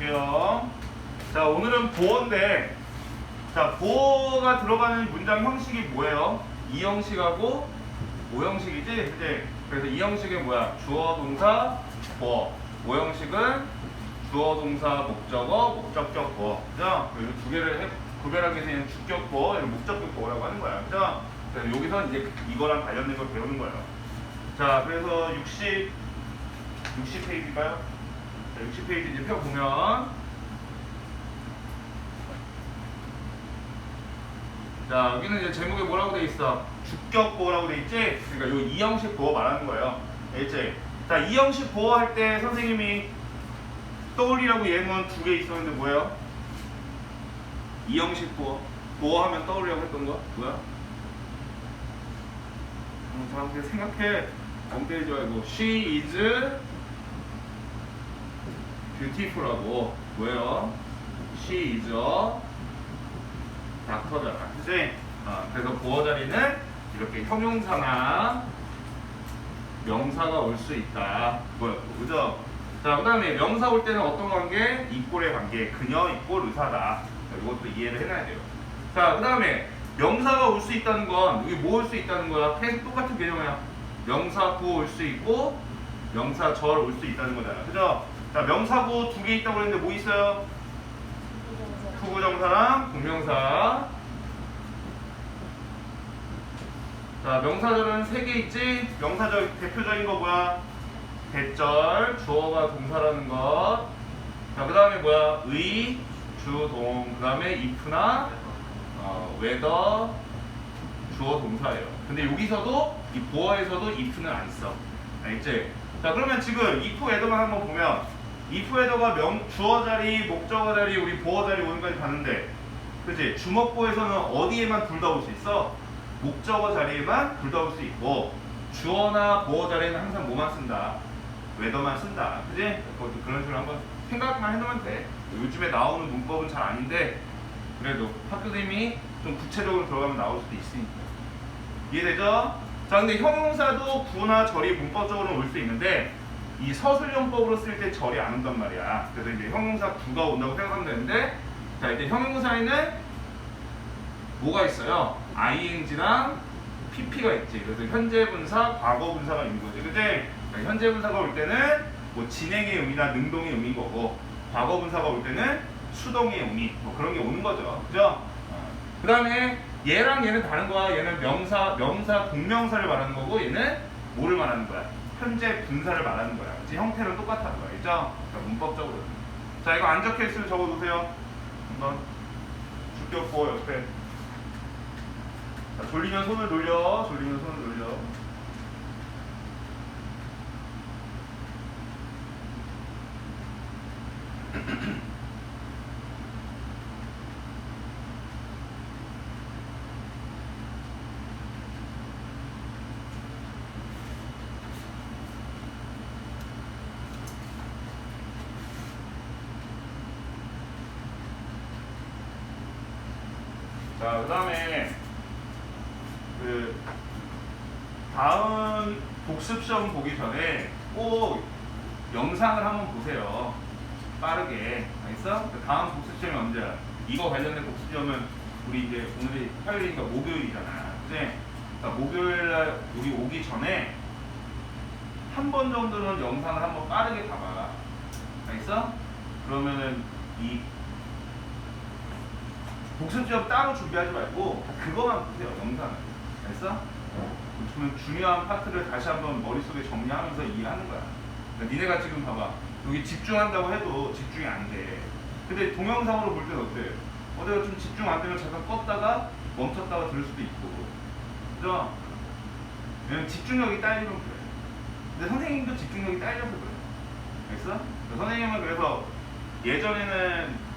볼게요. 자, 오늘은 보어인데, 자, 보어가 들어가는 문장 형식이 뭐예요? 이 형식하고 오 형식이지? 그치? 그래서 이 형식은 뭐야? 주어, 동사, 보어. 오 형식은 주어, 동사, 목적어, 목적격 보어. 그죠? 그래서 두 개를 해, 구별하기 위해서 얘는 주격 보어, 목적격 보어라고 하는 거야. 그죠? 그래서 여기서 이제 이거랑 관련된 걸 배우는 거예요. 자, 그래서 60, 60페이지인가요? 자, 60페이지 이제 펴 보면 자, 여기는 이제 제목에 뭐라고 돼 있어? 주격 보어라고 돼 있지? 그러니까 요 이형식 보어 말하는 거예요. 알지? 자, 이형식 보어 할때 선생님이 떠올리라고 예문 두 개 있었는데 뭐예요? 이형식 보어. 보어 하면 떠올리라고 했던 거? 뭐야? 음, 사람들 생각해. 엉때리지 말고 She is beautiful하고 뭐예요? She is 닥터잖아. 그치? 어, 그래서 보어 자리는 이렇게 형용사나 명사가 올 수 있다. 뭐였고, 그죠? 자, 그 다음에 명사 올 때는 어떤 관계? 이꼴의 관계. 그녀 이꼴 의사다. 자, 이것도 이해를 해놔야 돼요. 자, 그 다음에 명사가 올 수 있다는 건 이게 뭐 올 수 있다는 거야? 계속 똑같은 개념이야. 명사 구 올 수 있고 명사 절 올 수 있다는 거잖아. 그죠? 자, 명사구 두개 있다고 그랬는데 뭐 있어요? 투구정사랑 공명사. 자, 명사절은 세 개 있지? 명사절 대표적인 거 뭐야? 대절, 주어가 동사라는 것. 자, 그 다음에 뭐야? 의, 주, 동. 그 다음에 if나, 어, whether, 주어 동사예요. 근데 여기서도, 이 보어에서도 if는 안 써. 알지? 자, 그러면 지금 if, whether만 한번 보면, whether가 명, 주어 자리, 목적어 자리, 우리 보어 자리 오는 까지 봤는데, 그치? 주먹보에서는 어디에만 둘 다 올 수 있어? 목적어 자리에만 둘 다 올 수 있고, 주어나 보어 자리에는 항상 뭐만 쓴다? 웨더만 쓴다. 그지? 그런 식으로 한번 생각만 해놓으면 돼. 요즘에 나오는 문법은 잘 아닌데, 그래도 학교님이 좀 구체적으로 들어가면 나올 수도 있으니까. 이해되죠? 자, 근데 형용사도 구나 절이 문법적으로 올 수 있는데, 이 서술용법으로 쓸 때 절이 안 온단 말이야. 그래서 이제 형용사 구가 온다고 생각하면 되는데, 자, 이제 형용사에는 뭐가 있어요? ing랑 pp가 있지. 그래서 현재 분사, 과거 분사가 있는 거지. 자, 현재 분사가 올 때는 뭐 진행의 의미나 능동의 의미인 거고, 과거 분사가 올 때는 수동의 의미, 뭐 그런 게 오는 거죠. 그죠? 그 다음에 얘랑 얘는 다른 거야. 얘는 명사, 명사, 동명사를 말하는 거고, 얘는 뭐를 말하는 거야? 현재 분사를 말하는 거야. 그치? 형태는 똑같아. 알죠? 자, 문법적으로. 자, 이거 안 적혀 있으면 적어 놓으세요. 한번 주격보 옆에. 자, 돌리면 손을 돌려. 돌리면 손을 돌려. 자, 그 다음에 그 다음 복습 시험 보기 전에 꼭 영상을 한번 보세요. 빠르게. 알겠어? 그 다음 복습 시험이 언제야? 이거 관련된 복습 시험은 우리 이제 오늘이 화요일이니까 목요일이잖아. 그지? 그러니까 목요일 날 우리 오기 전에 한 번 정도는 영상을 한번 빠르게 봐봐. 알겠어? 그러면은 이 복습 시험 따로 준비하지 말고 그거만 보세요 영상을 알았어? 그러면 중요한 파트를 다시 한번 머릿속에 정리하면서 이해하는 거야 그러니까 니네가 지금 봐봐 여기 집중한다고 해도 집중이 안돼 근데 동영상으로 볼 때는 어때? 어 내가 좀 집중 안 되면 잠깐 껐다가 멈췄다가 들을 수도 있고 그죠? 왜냐면 집중력이 딸리면 그래 근데 선생님도 집중력이 딸려서 그래 알겠어? 선생님은 그래서 예전에는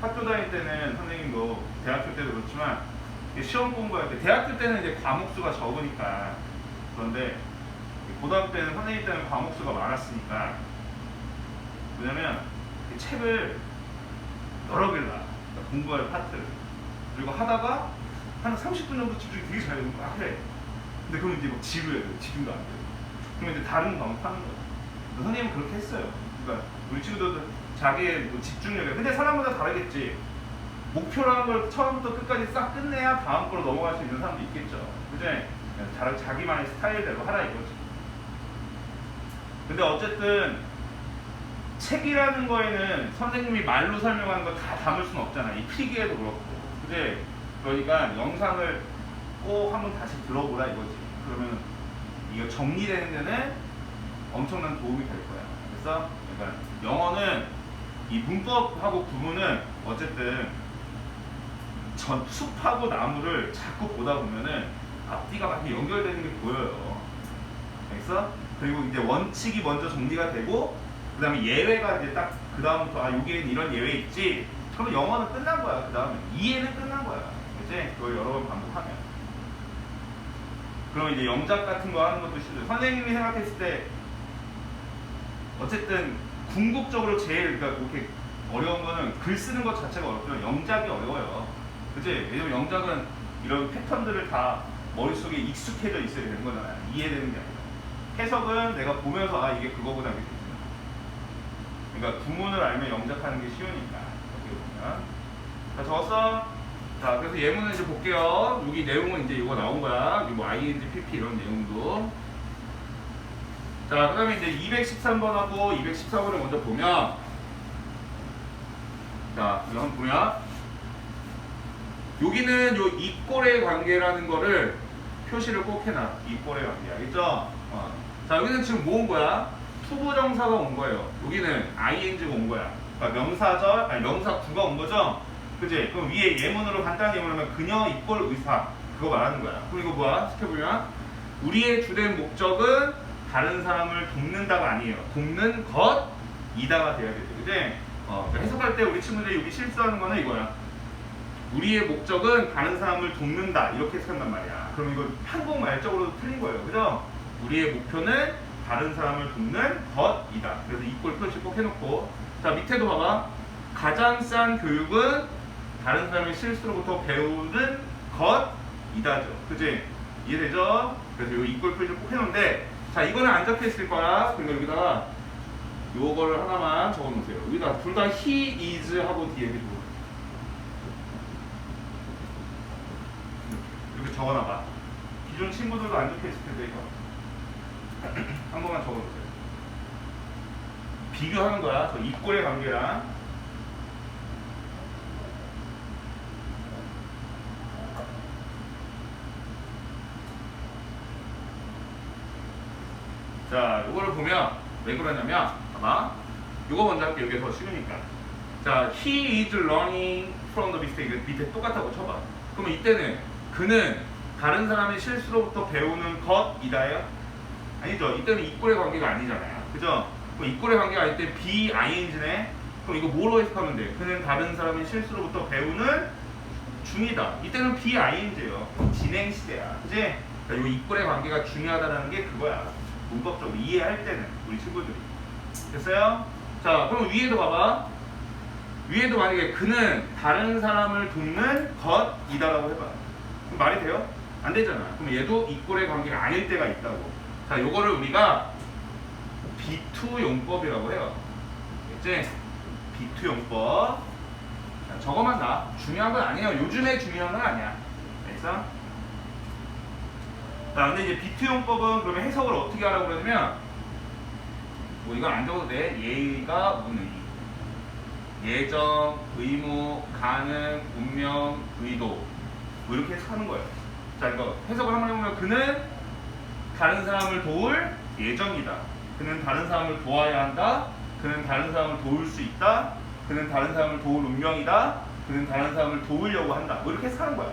학교 다닐 때는 선생님도 대학교 때도 그렇지만 시험 공부할 때 대학교 때는 이제 과목 수가 적으니까. 그런데 고등학교 때는 선생님 때는 과목 수가 많았으니까. 뭐냐면 이 책을 여러 개를 놔. 그러니까 공부할 파트를. 그리고 하다가 한 30분 정도 집중이 되게 잘 되는 거야. 아, 그래. 근데 그럼 이제 막 지루해. 집중도 안 돼. 그럼 이제 다른 과목 하는 근데 선생님은 그렇게 했어요. 그러니까 우리 친구들도 자기의 뭐 집중력에. 근데 사람마다 다르겠지. 목표라는 걸 처음부터 끝까지 싹 끝내야 다음 거로 넘어갈 수 있는 사람도 있겠죠? 자- 자기만의 스타일대로 하라 이거지. 근데 어쨌든 책이라는 거에는 선생님이 말로 설명하는 거 다 담을 수는 없잖아. 이 필기에도 그렇고. 그지? 그러니까 영상을 꼭 한번 다시 들어보라 이거지. 그러면 이거 정리되는 데는 엄청난 도움이 될 거야. 그래서 그러니까 영어는 이 문법하고 구문은 어쨌든 전 숲하고 나무를 자꾸 보다 보면은 앞뒤가 막 연결되는 게 보여요. 알겠어? 그리고 이제 원칙이 먼저 정리가 되고 그다음에 예외가 이제 딱 그 다음부터 아 여기에는 이런 예외 있지. 그러면 영어는 끝난 거야. 그 다음에 이해는 끝난 거야. 이제 그걸 여러 번 반복하면. 그럼 이제 영작 같은 거 하는 것도 싫어요. 선생님이 생각했을 때 어쨌든 궁극적으로 제일 그러니까 그렇게 어려운 거는 글 쓰는 것 자체가 어렵지만 영작이 어려워요. 그치? 왜냐면 영작은 이런 패턴들을 다 머릿속에 익숙해져 있어야 되는 거잖아요. 이해되는 게 아니라. 해석은 내가 보면서 아 이게 그거구나 이렇게 되잖아. 그러니까 구문을 알면 영작하는 게 쉬우니까 어떻게 보면. 자 적었어? 자 그래서 예문을 이제 볼게요. 여기 내용은 이제 이거 나온 거야. 뭐 ing, pp 이런 내용도. 자, 그 다음에 이제 213번하고 214번을 먼저 보면, 자, 이거 한번 보면, 여기는 요 이꼴의 관계라는 거를 표시를 꼭 해놔. 이꼴의 관계. 알겠죠? 어. 자, 여기는 지금 뭐 온 거야? 투부정사가 온 거예요. 여기는 ing가 온 거야. 그러니까 명사절, 아니 명사 구가 온 거죠? 그지? 그럼 위에 예문으로 간단히 예문하면 그녀 이꼴 의사. 그거 말하는 거야. 이거 뭐야? 시켜보면, 우리의 주된 목적은 다른 사람을 돕는다가 아니에요. 돕는 것 이다가 돼야 되죠. 그지? 어, 그러니까 해석할 때 우리 친구들이 여기 실수하는 거는 이거야. 우리의 목적은 다른 사람을 돕는다. 이렇게 해석한단 말이야. 그럼 이거 한국말적으로도 틀린 거예요. 그죠? 우리의 목표는 다른 사람을 돕는 것이다. 그래서 이꼴 표시 꼭 해놓고. 자, 밑에도 봐봐. 가장 싼 교육은 다른 사람의 실수로부터 배우는 것이다죠. 그지? 이해되죠? 그래서 이 이꼴 표시를 꼭 해놓는데, 자, 이거는 안 적혀 있을 거야. 그러니까 여기다가 요거를 하나만 적어 놓으세요. 여기다 둘 다 he is 하고 뒤에 이렇게 적어. 적어 놔봐. 기존 친구들도 안 적혀 있을 텐데 이거 한 번만 적어 놓으세요. 비교하는 거야. 저 이꼴의 관계랑 자, 요거를 보면 왜 그러냐면 봐봐. 요거 먼저 할게. 더 쉬우니까. 자, he is learning from the mistake. 밑에 똑같다고 쳐봐. 그러면 이때는 그는 다른 사람의 실수로부터 배우는 것이다요? 아니죠. 이때는 이꼴의 관계가 아니잖아요. 그죠? 그럼 이꼴의 관계가 아닐 때 BING네? 그럼 이거 뭐로 해석하면 돼? 그는 다른 사람의 실수로부터 배우는 중이다. 이때는 BING예요. 진행 시대야. 그지? 그러니까 이 이꼴의 관계가 중요하다는 게 그거야. 문법적으로 이해할 때는 우리 친구들이. 됐어요? 자, 그럼 위에도 봐봐. 위에도 만약에 그는 다른 사람을 돕는 것이다라고 해봐. 그럼 말이 돼요? 안 되잖아. 그럼 얘도 이꼴의 관계가 아닐 때가 있다고. 자, 요거를 우리가 B2 용법이라고 해요. 알겠지? B2 용법. 자, 저거만 나. 중요한 건 아니에요. 요즘에 중요한 건 아니야. 알겠어? 자, 근데 이제 B2 용법은 그러면 해석을 어떻게 하라고 그러냐면, 뭐 이건 안 적어도 돼. 예의가 무의. 예정, 의무, 가능, 운명, 의도. 뭐 이렇게 해석하는 거예요. 자, 이거 해석을 한번 해보면 그는 다른 사람을 도울 예정이다. 그는 다른 사람을 도와야 한다. 그는 다른 사람을 도울 수 있다. 그는 다른 사람을 도울 운명이다. 그는 다른 사람을 도우려고 한다. 뭐 이렇게 해석하는 거야.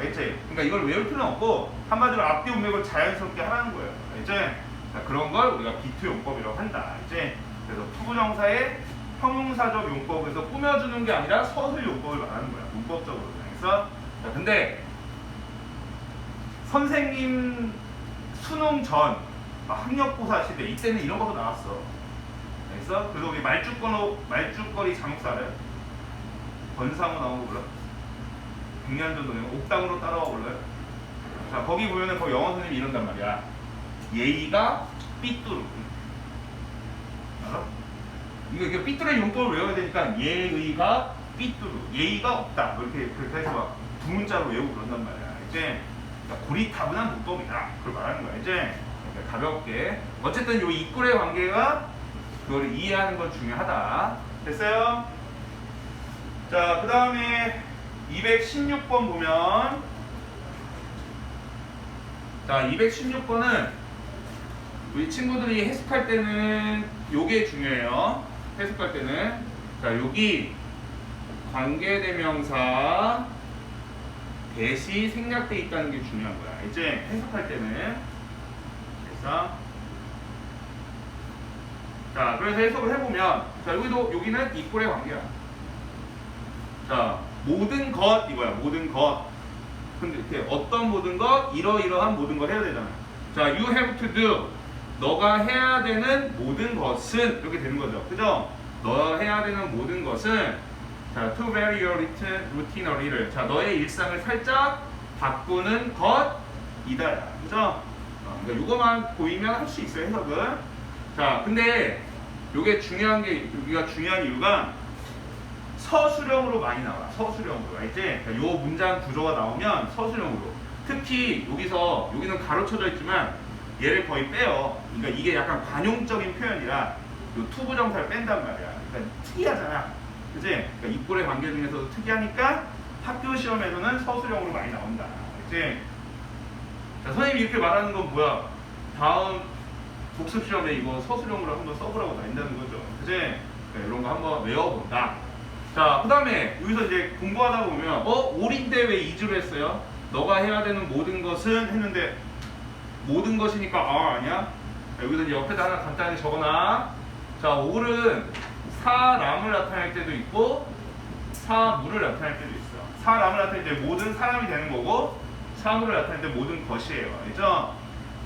알겠지? 그러니까 이걸 외울 필요는 없고 한마디로 앞뒤 운명을 자연스럽게 하라는 거예요. 알겠지? 자, 그런 걸 우리가 비투 용법이라고 한다. 알겠지? 그래서 투부정사의 형용사적 용법에서 꾸며주는 게 아니라 서술 용법을 말하는 거야. 문법적으로. 알겠어? 자, 근데 선생님 수능 전막 학력고사 시대 이때는 이런 것도 나왔어. 알겠어? 그래서 우리 말죽거리 말죽거리 장사 알아요? 권상우 나온 거 몰라? 100년 정도 되면 옥당으로 따라와 볼래요? 자 거기 보면은 거기 영어 선생님이 이런단 말이야. 예의가 삐뚤어. 알아? 이거 삐뚤의 용법을 외워야 되니까 예의가 삐뚤 예의가 없다 뭐 이렇게 그렇게 해서 막 두 문자로 외우고 그런단 말이야 이제 그러니까 고리타분한 문법이다 그걸 말하는 거야 이제 그러니까 가볍게 어쨌든 요 이꼴의 관계가 그걸 이해하는 건 중요하다 됐어요? 자 그 다음에 216번 보면 자 216번은 우리 친구들이 해석할 때는 요게 중요해요. 해석할 때는 자 여기 관계대명사 대시 생략돼 있다는 게 중요한 거야. 이제 해석할 때는 그래서 자 그래서 해석을 해보면 자 여기도 여기는 이꼴의 관계야. 자 모든 것 이거야 모든 것. 근데 이렇게 어떤 모든 것 이러이러한 모든 걸 해야 되잖아. 자 you have to do 너가 해야 되는 모든 것은 이렇게 되는 거죠. 그죠? 너가 해야 되는 모든 것은 자, to vary your routine- routinely를 자, 너의 일상을 살짝 바꾸는 것이다. 그죠? 어, 그러니까 이거만 보이면 할 수 있어요, 해석을. 자, 근데 이게 중요한 게 여기가 중요한 이유가 서술형으로 많이 나와. 서술형으로. 알지? 그러니까 요 문장 구조가 나오면 서술형으로. 특히 여기서 여기는 가로쳐져 있지만 얘를 거의 빼요. 그러니까 이게 약간 관용적인 표현이라 요 투부 정사를 뺀단 말이야. 그러니까 특이하잖아. 그지? 그러니까 입골의 관계 중에서도 특이하니까 학교 시험에서는 서술형으로 많이 나온다. 그지? 자, 선생님이 이렇게 말하는 건 뭐야? 다음 복습 시험에 이거 서술형으로 한번 써보라고 다닌다는 거죠. 그지? 네, 이런 거 한번 외워본다. 자, 그 다음에 여기서 이제 공부하다 보면, 어? 올인데 왜 이주를 했어요? 너가 해야 되는 모든 것은 했는데, 모든 것이니까, 아, 아니야? 자, 여기서 이제 옆에다 하나 간단히 적어놔. 자, 올은 사람을 나타낼 때도 있고, 사물을 나타낼 때도 있어. 사람을 나타낼 때 모든 사람이 되는 거고, 사물을 나타낼 때 모든 것이에요. 알죠?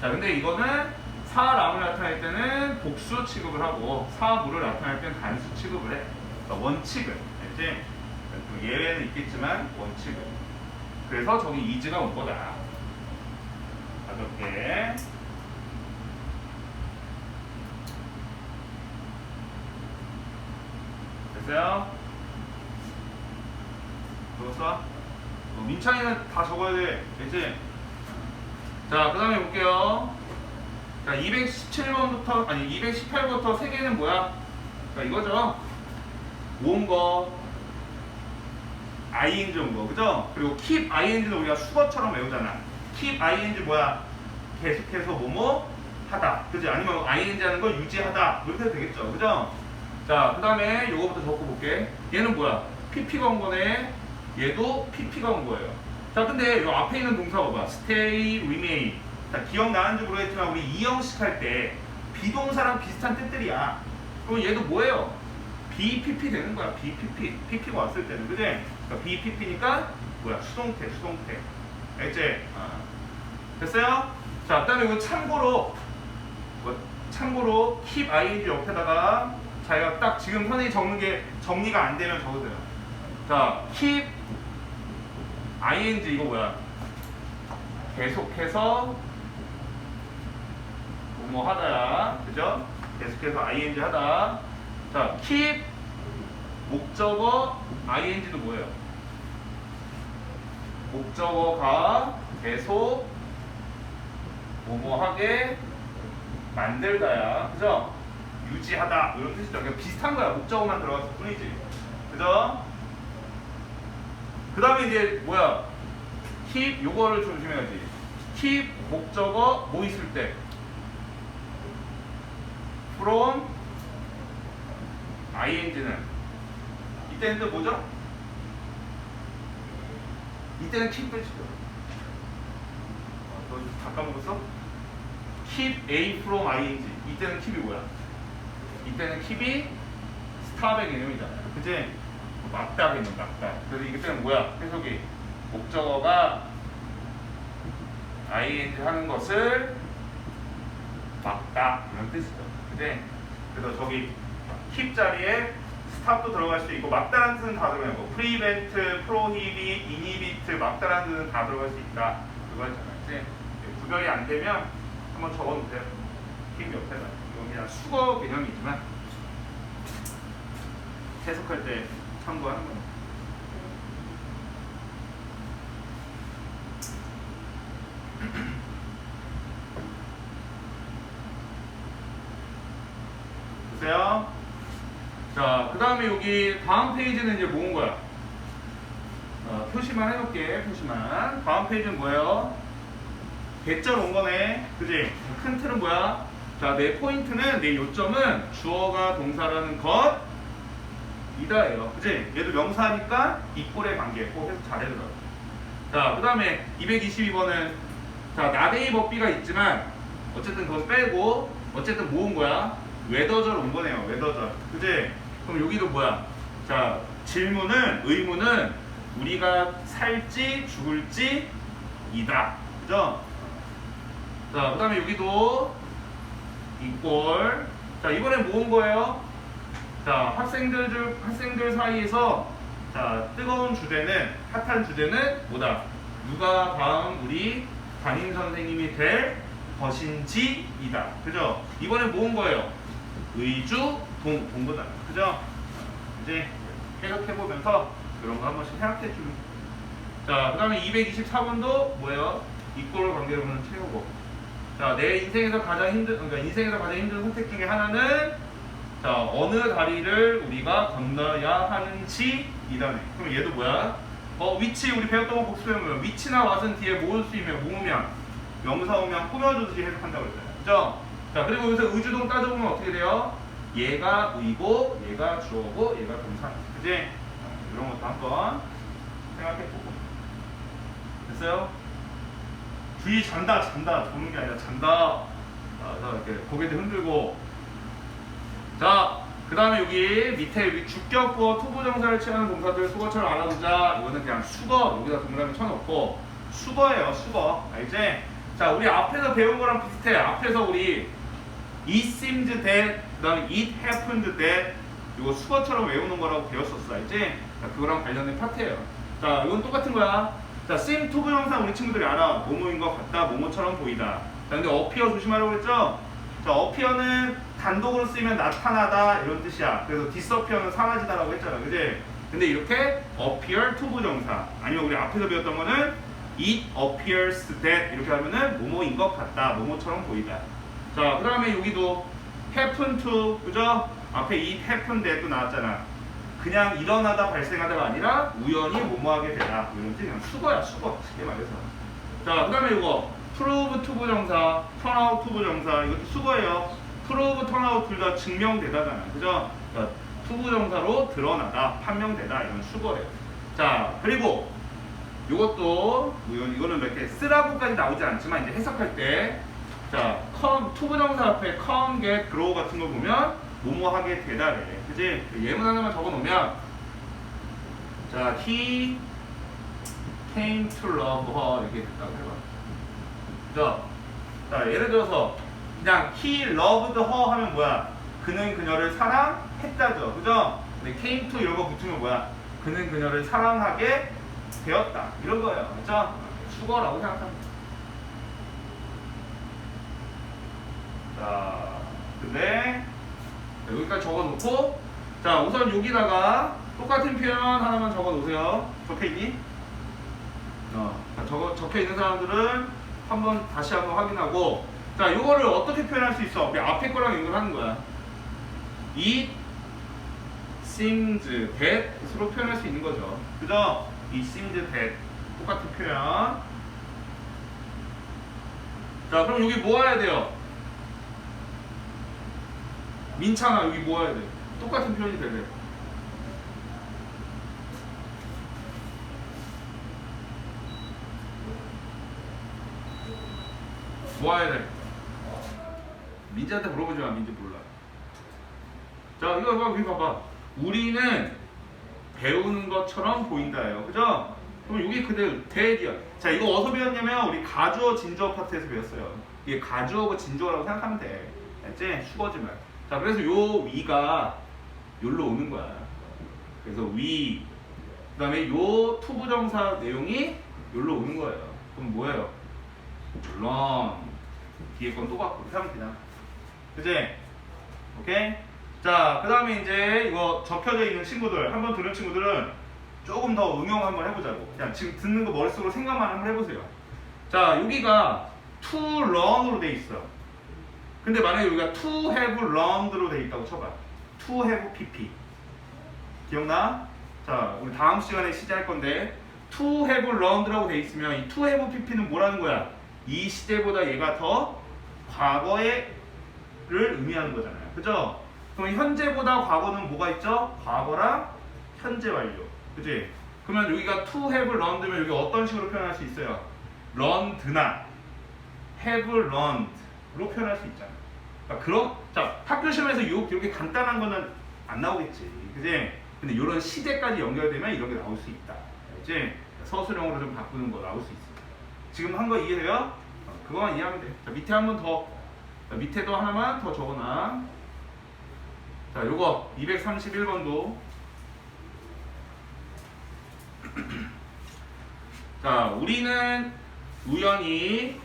자, 근데 이거는 사람을 나타낼 때는 복수 취급을 하고, 사물을 나타낼 때는 단수 취급을 해. 그러니까 원칙은. 또 예외는 있겠지만, 원칙은. 그래서 저기 이즈가 온 거다. 가볍게. 됐어요? 적었어? 어, 민창이는 다 적어야 돼. 됐지? 자, 그 다음에 볼게요. 자, 217번부터, 아니, 218번부터 세 개는 뭐야? 자, 이거죠. 모은 거, ing 온 거, 그죠? 그리고 keep ing는 우리가 수거처럼 외우잖아. keep ing 뭐야? 계속해서 뭐뭐 하다. 그지? 아니면 ing 하는 거 유지하다. 뭐 이렇게 되겠죠. 그죠? 자, 그 다음에 요거부터 적어볼게. 얘는 뭐야? pp가 온 거네. 얘도 pp가 온 거예요. 자, 근데 요 앞에 있는 동사 봐봐. stay, remain. 자, 기억나는지 모르겠지만 우리 이형식 할 때 비동사랑 비슷한 뜻들이야. 그럼 얘도 뭐예요? BPP 되는 거야. BPP. PP가 왔을 때는. 그지? 그러니까 BPP니까 뭐야? 수동태, 수동태. 알지? 아. 됐어요? 자, 그다음에 이거 참고로 뭐, 참고로 keep ing 옆에다가 자기가 딱 지금 선생님이 적는 게 정리가 안 되면 적으세요. 자, keep ing 이거 뭐야? 계속해서 뭐뭐 하다야. 그죠? 계속해서 ing 하다. 자, keep 목적어 ing도 뭐예요? 목적어가 계속 뭐뭐하게 만들다야. 그죠? 유지하다. 이런 뜻이죠. 그냥 비슷한 거야. 목적어만 들어갔을 뿐이지. 그죠? 그 다음에 이제 뭐야? keep 요거를 조심해야지. keep 목적어 뭐 있을 때? from ing는 이때는 또 뭐죠? 이때는 keep 뜻이죠. 어, 너다 까먹었어? keep a from ing 이때는 keep이 뭐야? 이때는 keep이 스탑의 개념이잖아요. 그지? 개념 맞다. 그래서 이때는 뭐야? 해석이 목적어가 ing 하는 것을 막다 이런 뜻이죠. 그지? 그래서 저기 keep 자리에 스탑도 들어갈 수 있고 막다라는 뜻은 다 들어가요. 뭐 prevent, prohibit, inhibit 막다라는 뜻은 다 들어갈 수 있다. 그거 있잖아요. 그지? 구별이 안 되면 한번 적어놓으세요. keep 옆에다. 이건 그냥 수거 개념이지만 해석할 때 참고하는. 보세요. 자, 그 다음에 여기 다음 페이지는 이제 모은 거야. 어, 표시만 해놓을게, 표시만. 다음 페이지는 뭐예요? 배절 온 거네. 그지? 큰 틀은 뭐야? 자, 내 포인트는, 내 요점은 주어가 동사라는 것, 이다예요. 그지? 얘도 명사니까 이꼴의 관계 꼭 잘해들어. 자, 그 다음에 222번은, 자, 나데이 법비가 있지만, 어쨌든 그거 빼고, 어쨌든 모은 거야. 웨더절 온 거네요. 웨더절. 그지? 그럼 여기도 뭐야? 자, 질문은, 의문은, 우리가 살지, 죽을지, 이다. 그죠? 자, 그 다음에 여기도 이꼴. 자, 이번엔 모은 거예요. 자, 학생들 중, 학생들 사이에서 자, 뜨거운 주제는, 핫한 주제는 뭐다? 누가 다음 우리 담임 선생님이 될 것인지이다. 그죠? 이번에 모은 거예요. 의주, 동, 동거다. 그죠? 이제 해석해보면서 그런 거 한 번씩 생각해 주면. 자, 그 다음에 224번도 뭐예요? 이꼴 관계로는 채우고. 자, 내 인생에서 가장 힘든, 그러니까 인생에서 가장 힘든 선택 중에 하나는 자, 어느 다리를 우리가 건너야 하는지 이다네. 그럼 얘도 뭐야? 어, 위치 우리 배웠던 거 복습해보면 위치나 왓은 뒤에 모을 수 있으면 모으면 명사 오면 꾸며주듯이 해석한다고 그랬잖아요. 그죠? 자, 그리고 여기서 의주동 따져보면 어떻게 돼요? 얘가 의고, 얘가 주어고, 얘가 동사. 그지? 자, 이런 것도 한번 생각해보고. 됐어요? 주의 잔다, 잔다. 보는 게 아니라 잔다. 자, 자, 이렇게 고개도 흔들고. 자, 그 다음에 여기 밑에 주격부어 투부정사를 취하는 동사들 수거처럼 알아두자. 이거는 그냥 수거. 여기다 동그라미 쳐놓고. 수거예요, 수거. 알지? 자, 우리 앞에서 배운 거랑 비슷해. 앞에서 우리 it seemed that, 그 다음에 it happened that. 이거 수거처럼 외우는 거라고 배웠었어. 알지? 자, 그거랑 관련된 파트예요. 자, 이건 똑같은 거야. 자, seem to 부정사 우리 친구들이 알아. 뭐뭐인 것 같다, 뭐뭐처럼 보이다. 자, 근데 appear 조심하라고 그랬죠? 자, appear는 단독으로 쓰이면 나타나다 이런 뜻이야. 그래서 disappear는 사라지다 라고 했잖아. 그지? 근데 이렇게 appear to 부정사 아니면 우리 앞에서 배웠던 거는 it appears that 이렇게 하면은 뭐뭐인 것 같다, 뭐뭐처럼 보이다. 자, 그 다음에 여기도 happen to, 그죠? 앞에 it happen that도 나왔잖아. 그냥 일어나다 발생하다가 아니라 우연히 뭐뭐하게 되다. 이런 뜻 그냥 수거야, 수거. 쉽게 말해서. 자, 그 다음에 이거 prove to 부정사, turn out to 부정사 이것도 수거예요. prove, turn out 둘 다 증명되다잖아. 그죠? 그러니까 to 부정사로 드러나다, 판명되다 이런 수거예요. 자, 그리고 이것도 이거는 이렇게 쓰라고까지 나오지 않지만 이제 해석할 때 자, come to 부정사 앞에 come, get, grow 같은 거 보면 뭐뭐 하게 되다래. 그지? 예문 하나만 적어 놓으면 자, he came to love her 이렇게 됐다고 해봐. 그죠? 자, 예를 들어서 그냥 he loved her 하면 뭐야? 그는 그녀를 사랑했다죠. 그죠? 근데 came to 이런 거 붙으면 뭐야? 그는 그녀를 사랑하게 되었다. 이런 거예요. 그죠? 수거라고 생각합니다. 자, 근데 여기까지 적어놓고 자 우선 여기다가 똑같은 표현 하나만 적어놓으세요. 적혀있니? 어, 자, 적어, 적혀있는 사람들은 한번 다시 한번 확인하고 자 이거를 어떻게 표현할 수 있어? 우리 앞에 거랑 연결하는 거야. It seems that으로 표현할 수 있는 거죠. 그죠? It seems that 똑같은 표현. 자 그럼 여기 모아야 돼요. 민찬아 여기 모아야 돼. 똑같은 표현이 되래. 모아야 돼. 민지한테 물어보지 마. 민지 몰라. 자 이거 봐, 여기 봐봐. 우리는 배우는 것처럼 보인다예요. 그죠? 그럼 이게 그대로 대디야. 자 이거 어디서 배웠냐면 우리 가주어 진주어 파트에서 배웠어요. 이게 가주어고 진주어라고 생각하면 돼. 알지? 수거지 말. 자 그래서 요 위가 요로 오는 거야. 그래서 위 그 다음에 요 투부정사 내용이 요로 오는 거예요. 그럼 뭐예요? 물론 뒤에 건 똑같고 이렇게 하면 되잖아. 그지? 오케이? 자, 그 다음에 이제 이거 적혀져 있는 친구들, 한번 들은 친구들은 조금 더 응용 한번 해보자고. 그냥 지금 듣는 거 머릿속으로 생각만 한번 해보세요. 자, 여기가 to learn으로 돼 있어. 근데 만약에 여기가 to have learned로 돼 있다고 쳐봐. to have pp. 기억나? 자, 우리 다음 시간에 시제할 건데 to have learned라고 돼 있으면 이 to have pp는 뭐라는 거야? 이 시제보다 얘가 더 과거에를 의미하는 거잖아요. 그죠? 그럼 현재보다 과거는 뭐가 있죠? 과거랑 현재 완료. 그지? 그러면 여기가 to have learned면 여기 어떤 식으로 표현할 수 있어요? learned나 have learned 로 표현할 수 있잖아요. 그러니까 그런 자 학교 시험에서 요 이렇게 간단한 거는 안 나오겠지, 그지? 근데 이런 시제까지 연결되면 이런 게 나올 수 있다, 알지? 서술형으로 좀 바꾸는 거 나올 수 있어. 지금 한 거 이해돼요? 어, 그거만 이해하면 돼. 자, 밑에 한 번 더, 자, 밑에도 하나만 더 적어놔. 자, 요거 231번도. 자, 우리는 우연히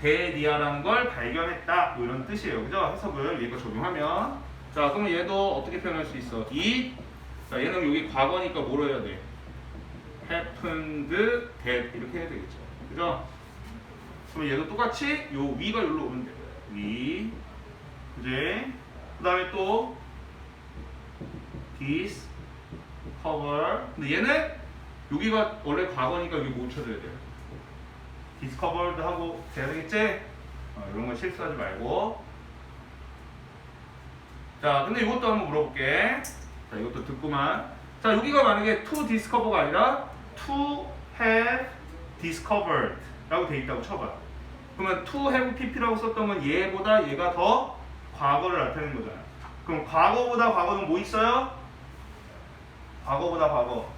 대리아라는 걸 발견했다. 뭐 이런 뜻이에요. 그죠? 해석을 얘가 적용하면. 자, 그러면 얘도 어떻게 표현할 수 있어? 이, 자, 얘는 여기 과거니까 뭐로 해야 돼? happened that 이렇게 해야 되겠죠. 그죠? 그럼 얘도 똑같이 요 위가 여기로 오면 돼요. 위. 그지? 그 다음에 또 this cover. 근데 얘는 여기가 원래 과거니까 여기 못 쳐줘야 돼요. Discovered 하고 되겠지? 어, 이런 거 실수하지 말고. 자, 근데 이것도 한번 물어볼게. 자, 이것도 듣고만. 자, 여기가 만약에 to discover가 아니라 to have discovered 라고 돼 있다고 쳐봐. 그러면 to have pp라고 썼던 건 얘보다 얘가 더 과거를 나타내는 거잖아. 그럼 과거보다 과거는 뭐 있어요? 과거보다 과거.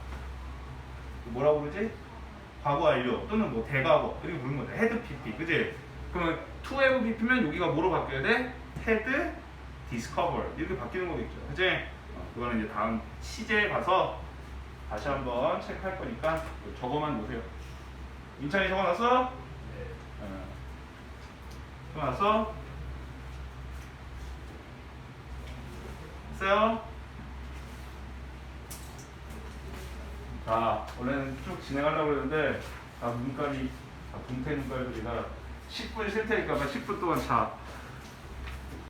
뭐라고 그러지? 과거 완료 또는 뭐 대과거 이렇게 부르는 거죠. 헤드 pp, 그지? 그러면 to have pp면 여기가 뭐로 바뀌어야 돼? 헤드 discover 이렇게 바뀌는 거겠죠, 그지? 어, 그거는 이제 다음 시제에 가서 다시 한번 체크할 거니까 적어만 놓으세요. 인찬이 적어놨어? 어. 적어놨어? 됐어요? 자, 원래는 쭉 진행하려고 그랬는데, 아, 눈깔이, 아, 동태 눈깔들이가 10분 쉴 테니까 10분 동안 자.